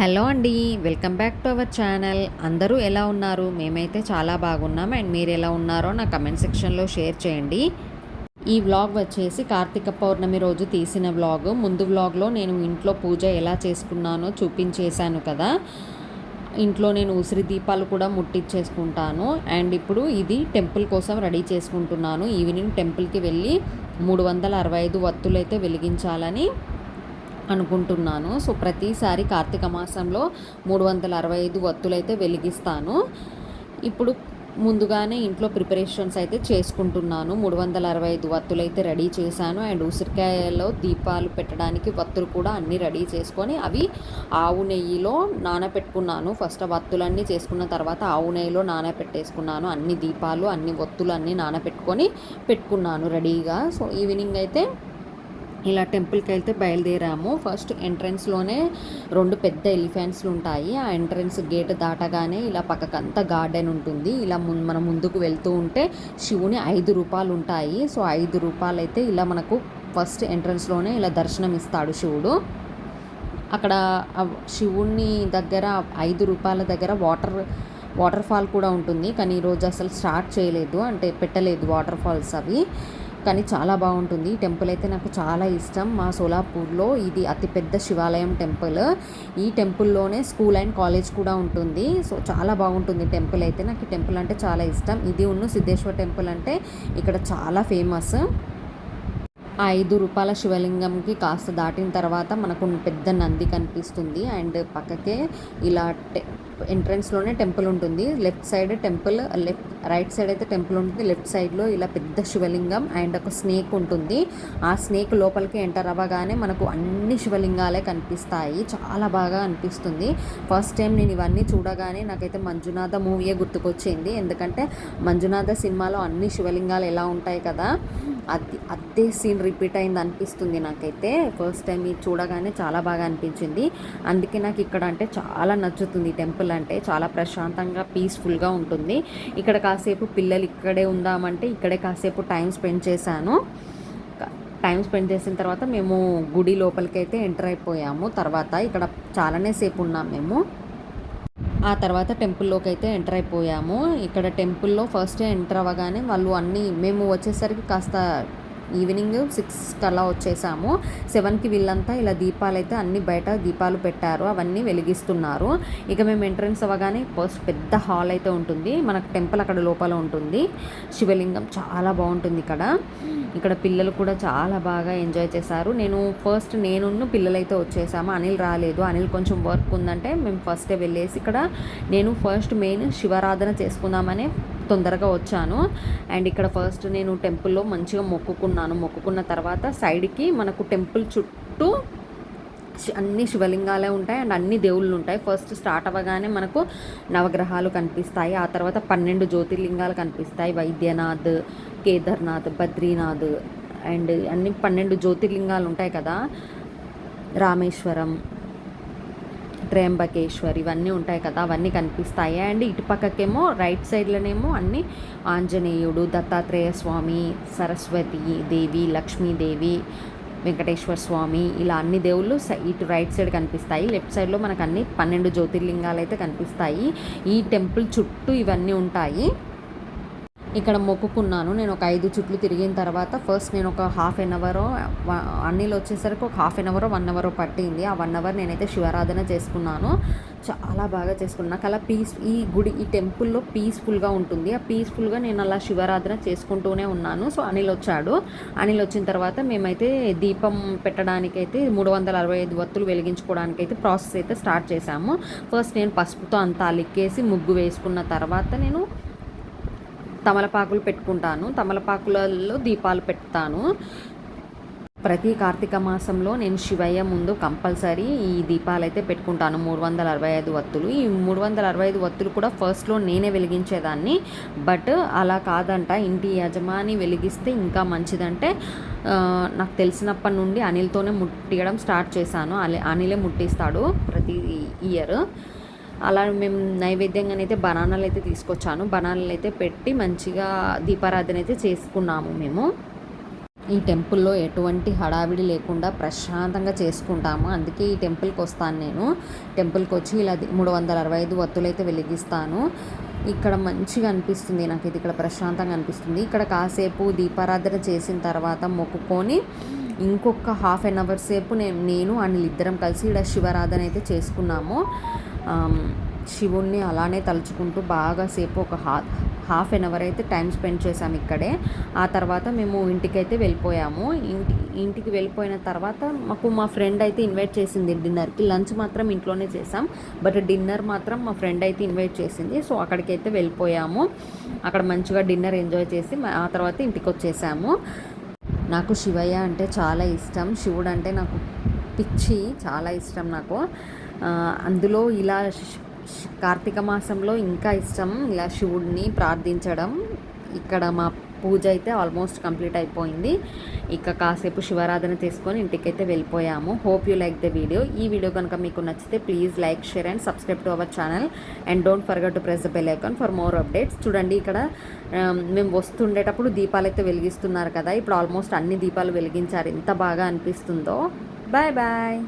Hello అండి welcome back to our channel. అందరూ ఎలా ఉన్నారు? మేమైతే చాలా బాగున్నాం. అండ్ మీరు ఎలా ఉన్నారో నా కమెంట్ సెక్షన్లో షేర్ చేయండి. ఈ వ్లాగ్ వచ్చేసి కార్తీక పౌర్ణమి రోజు తీసిన వ్లాగ్. ముందు వ్లాగ్లో నేను ఇంట్లో పూజ ఎలా చేసుకున్నానో చూపించేశాను కదా. ఇంట్లో నేను ఉసిరి దీపాలు కూడా ముట్టించేసుకుంటాను అండ్ ఇప్పుడు ఇది టెంపుల్ కోసం రెడీ చేసుకుంటున్నాను. ఈవినింగ్ టెంపుల్కి వెళ్ళి మూడు వందల అరవై ఐదు వత్తులైతే వెలిగించాలని అనుకుంటున్నాను. సో ప్రతిసారి కార్తీక మాసంలో మూడు వందల అరవై ఐదు వత్తులైతే వెలిగిస్తాను. ఇప్పుడు ముందుగానే ఇంట్లో ప్రిపరేషన్స్ అయితే చేసుకుంటున్నాను. మూడు వందల అరవై ఐదు వత్తులు అయితే రెడీ చేశాను. అండ్ ఉసిరికాయలో దీపాలు పెట్టడానికి వత్తులు కూడా అన్నీ రెడీ చేసుకొని అవి ఆవు నెయ్యిలో నానబెట్టుకున్నాను ఫస్ట్ వత్తులన్నీ చేసుకున్న తర్వాత ఆవు నెయ్యిలో నానబెట్టేసుకున్నాను అన్ని దీపాలు అన్ని వత్తులు అన్నీ నానబెట్టుకొని పెట్టుకున్నాను రెడీగా. సో ఈవినింగ్ అయితే ఇలా టెంపుల్కి వెళ్తే బయలుదేరాము. ఫస్ట్ ఎంట్రన్స్లోనే రెండు పెద్ద ఎలిఫెంట్స్లు ఉంటాయి ఆ ఎంట్రన్స్ గేట్ దాటగానే ఇలా పక్కకంతా గార్డెన్ ఉంటుంది. ఇలా ముం మనం ముందుకు వెళ్తూ ఉంటే శివుని ఐదు రూపాయలు ఉంటాయి సో ఐదు రూపాయలు అయితే ఇలా మనకు ఫస్ట్ ఎంట్రన్స్లోనే ఇలా దర్శనం ఇస్తాడు శివుడు. అక్కడ శివుణ్ణి దగ్గర ఐదు రూపాయల దగ్గర వాటర్ వాటర్ ఫాల్ కూడా ఉంటుంది. కానీ ఈరోజు అసలు స్టార్ట్ చేయలేదు. అంటే పెట్టలేదు వాటర్ ఫాల్స్ అవి. కానీ చాలా బాగుంటుంది. ఈ టెంపుల్ అయితే నాకు చాలా ఇష్టం. మా సోలాపూర్లో ఇది అతిపెద్ద శివాలయం టెంపుల్. ఈ టెంపుల్లోనే స్కూల్ అండ్ కాలేజ్ కూడా ఉంటుంది. సో చాలా బాగుంటుంది టెంపుల్ అయితే. నాకు ఈ టెంపుల్ అంటే చాలా ఇష్టం. ఇది ఉన్న సిద్ధేశ్వర టెంపుల్ అంటే ఇక్కడ చాలా ఫేమస్. ఆ ఐదు రూపాయల శివలింగంకి కాస్త దాటిన తర్వాత మనకు పెద్ద నంది కనిపిస్తుంది. అండ్ పక్కకే ఇలా టె ఎంట్రన్స్లోనే టెంపుల్ ఉంటుంది. Left side temple left right side అయితే టెంపుల్ ఉంటుంది. లెఫ్ట్ సైడ్లో ఇలా పెద్ద శివలింగం అండ్ ఒక స్నేక్ ఉంటుంది. ఆ స్నేక్ లోపలికి ఎంటర్ అవ్వగానే మనకు అన్ని శివలింగాలే కనిపిస్తాయి. చాలా బాగా అనిపిస్తుంది. ఫస్ట్ టైం నేను ఇవన్నీ చూడగానే నాకైతే మంజునాథ మూవీయే గుర్తుకొచ్చింది. ఎందుకంటే మంజునాథ సినిమాలో అన్ని శివలింగాలు ఎలా ఉంటాయి కదా అది అదే సీన్ రిపీట్ అయింది అనిపిస్తుంది నాకైతే. ఫస్ట్ టైం ఇది చూడగానే చాలా బాగా అనిపించింది. అందుకే నాకు ఇక్కడ అంటే చాలా నచ్చుతుంది టెంపుల్ అంటే. చాలా ప్రశాంతంగా పీస్ఫుల్గా ఉంటుంది. ఇక్కడ కాసేపు పిల్లలు ఇక్కడే ఉందామంటే ఇక్కడే కాసేపు టైం స్పెండ్ చేశాను. టైం స్పెండ్ చేసిన తర్వాత మేము గుడి లోపలికి అయితే ఎంటర్ అయిపోయాము. తర్వాత ఇక్కడ చాలానే సేపు ఉన్నాం మేము. ఆ తర్వాత టెంపుల్లోకి అయితే ఎంటర్ అయిపోయాము. ఇక్కడ టెంపుల్లో ఫస్ట్ ఎంటర్ అవ్వగానే వాళ్ళు అన్నీ మేము వచ్చేసరికి కాస్త ఈవినింగ్ సిక్స్ కల్లా వచ్చేసాము. సెవెన్కి వీళ్ళంతా ఇలా దీపాలు అయితే అన్ని బయట దీపాలు పెట్టారు. అవన్నీ వెలిగిస్తున్నారు. ఇక మేము ఎంట్రన్స్ అవ్వగానే ఫస్ట్ పెద్ద హాల్ అయితే ఉంటుంది. మనకు టెంపుల్ అక్కడ లోపల ఉంటుంది. శివలింగం చాలా బాగుంటుంది ఇక్కడ. ఇక్కడ పిల్లలు కూడా చాలా బాగా ఎంజాయ్ చేశారు. నేను ఫస్ట్ నేను పిల్లలైతే వచ్చేసాము. అనిల్ రాలేదు. అనిల్ కొంచెం వర్క్ ఉందంటే మేము ఫస్టే వెళ్ళేసి ఇక్కడ నేను ఫస్ట్ మెయిన్ శివారాధన చేసుకుందామని తొందరగా వచ్చాను. అండ్ ఇక్కడ ఫస్ట్ నేను టెంపుల్లో మంచిగా మొక్కుకున్నాను. మొక్కుకున్న తర్వాత సైడ్కి మనకు టెంపుల్ చుట్టూ అన్ని శివలింగాలే ఉంటాయి. అండ్ అన్ని దేవుళ్ళు ఉంటాయి. ఫస్ట్ స్టార్ట్ అవ్వగానే మనకు నవగ్రహాలు కనిపిస్తాయి. ఆ తర్వాత పన్నెండు జ్యోతిర్లింగాలు కనిపిస్తాయి. వైద్యనాథ్ కేదార్నాథ్ బద్రీనాథ్ అండ్ అన్ని పన్నెండు జ్యోతిర్లింగాలు ఉంటాయి కదా. రామేశ్వరం త్రయంబకేశ్వర్ ఇవన్నీ ఉంటాయి కదా అవన్నీ కనిపిస్తాయి. అండ్ ఇటుపక్కకేమో రైట్ సైడ్లోనేమో అన్ని ఆంజనేయుడు దత్తాత్రేయ స్వామి సరస్వతి దేవి లక్ష్మీదేవి వెంకటేశ్వర స్వామి ఇలా అన్ని దేవుళ్ళు ఇటు రైట్ సైడ్ కనిపిస్తాయి. లెఫ్ట్ సైడ్లో మనకు అన్ని పన్నెండు జ్యోతిర్లింగాలు అయితే కనిపిస్తాయి. ఈ టెంపుల్ చుట్టూ ఇవన్నీ ఉంటాయి. ఇక్కడ మొక్కుకున్నాను. నేను ఒక ఐదు చుట్లు తిరిగిన తర్వాత ఫస్ట్ నేను ఒక హాఫ్ అన్ అవర్ అన్నిలు వచ్చేసరికి ఒక half an hour one hour పట్టింది. ఆ వన్ అవర్ నేనైతే శివారాధన చేసుకున్నాను. చాలా బాగా చేసుకున్నాను. నాకు అలా పీస్ ఈ గుడి ఈ టెంపుల్లో పీస్ఫుల్గా ఉంటుంది. ఆ పీస్ఫుల్గా నేను అలా శివారాధన చేసుకుంటూనే ఉన్నాను. సో అనిల్ వచ్చాడు. అనిల్ వచ్చిన తర్వాత మేమైతే దీపం పెట్టడానికైతే మూడు వందల అరవై ఐదు వత్తులు వెలిగించుకోవడానికైతే ప్రాసెస్ అయితే స్టార్ట్ చేశాము. ఫస్ట్ నేను పసుపుతో అంతా అలిక్కేసి ముగ్గు వేసుకున్న తర్వాత నేను తమలపాకులు పెట్టుకుంటాను. తమలపాకులలో దీపాలు పెడతాను. ప్రతి కార్తీక మాసంలో నేను శివయ్య ముందు కంపల్సరీ ఈ దీపాలు అయితే పెట్టుకుంటాను. మూడు వందల అరవై ఐదు వత్తులు. ఈ మూడు వందల అరవై ఐదు వత్తులు కూడా ఫస్ట్లో నేనే వెలిగించేదాన్ని. బట్ అలా కాదంట. ఇంటి యజమాని వెలిగిస్తే ఇంకా మంచిదంటే నాకు తెలిసినప్పటి నుండి అనిల్తోనే ముట్టియడం స్టార్ట్ చేశాను. అనిలే ముట్టిస్తాడు ప్రతి ఇయర్. అలా మేము నైవేద్యంగానైతే బనానాలు అయితే తీసుకొచ్చాను. బనానాలు అయితే పెట్టి మంచిగా దీపారాధన అయితే చేసుకున్నాము మేము. ఈ టెంపుల్లో ఎటువంటి హడావిడి లేకుండా ప్రశాంతంగా చేసుకుంటాము. అందుకే ఈ టెంపుల్కి వస్తాను నేను. టెంపుల్కి వచ్చి ఇలా మూడు వందల అరవై ఐదు వత్తులైతే వెలిగిస్తాను. ఇక్కడ మంచిగా అనిపిస్తుంది నాకు ఇక్కడ ప్రశాంతంగా అనిపిస్తుంది. ఇక్కడ కాసేపు దీపారాధన చేసిన తర్వాత మొక్కుకొని ఇంకొక హాఫ్ అన్ అవర్ సేపు నేను నేను అనిల్ ఇద్దరం కలిసి ఇక్కడ శివరాధన అయితే చేసుకున్నాము. శివుణ్ణి అలానే తలుచుకుంటూ బాగా సేపు ఒక హా హాఫ్ అన్ అవర్ అయితే టైం స్పెండ్ చేసాము ఇక్కడే. ఆ తర్వాత మేము ఇంటికైతే వెళ్ళిపోయాము. ఇంటి ఇంటికి వెళ్ళిపోయిన తర్వాత మాకు మా ఫ్రెండ్ అయితే ఇన్వైట్ చేసింది డిన్నర్కి. లంచ్ మాత్రం ఇంట్లోనే చేసాం బట్ డిన్నర్ మాత్రం మా ఫ్రెండ్ అయితే ఇన్వైట్ చేసింది. సో అక్కడికైతే వెళ్ళిపోయాము. అక్కడ మంచిగా డిన్నర్ ఎంజాయ్ చేసి ఆ తర్వాత ఇంటికి వచ్చేసాము నాకు శివయ్య అంటే చాలా ఇష్టం. శివుడు అంటే నాకు పిచ్చి చాలా ఇష్టం నాకు. అందులో ఇలా కార్తీక మాసంలో ఇంకా ఇష్టం ఇలా శివుడిని ప్రార్థించడం. ఇక్కడ మా పూజ అయితే ఆల్మోస్ట్ కంప్లీట్ అయిపోయింది. ఇక కాసేపు శివారాధన చేసుకొని ఇంటికైతే వెళ్ళిపోయాము. Hope you like the video ఈ వీడియో కనుక మీకు నచ్చితే please like share and subscribe to our channel and don't forget to press the bell icon for more updates చూడండి ఇక్కడ మేము వస్తుండేటప్పుడు దీపాలు అయితే వెలిగిస్తున్నారు కదా. ఇప్పుడు ఆల్మోస్ట్ అన్ని దీపాలు వెలిగించారు. ఎంత బాగా అనిపిస్తుందో. Bye bye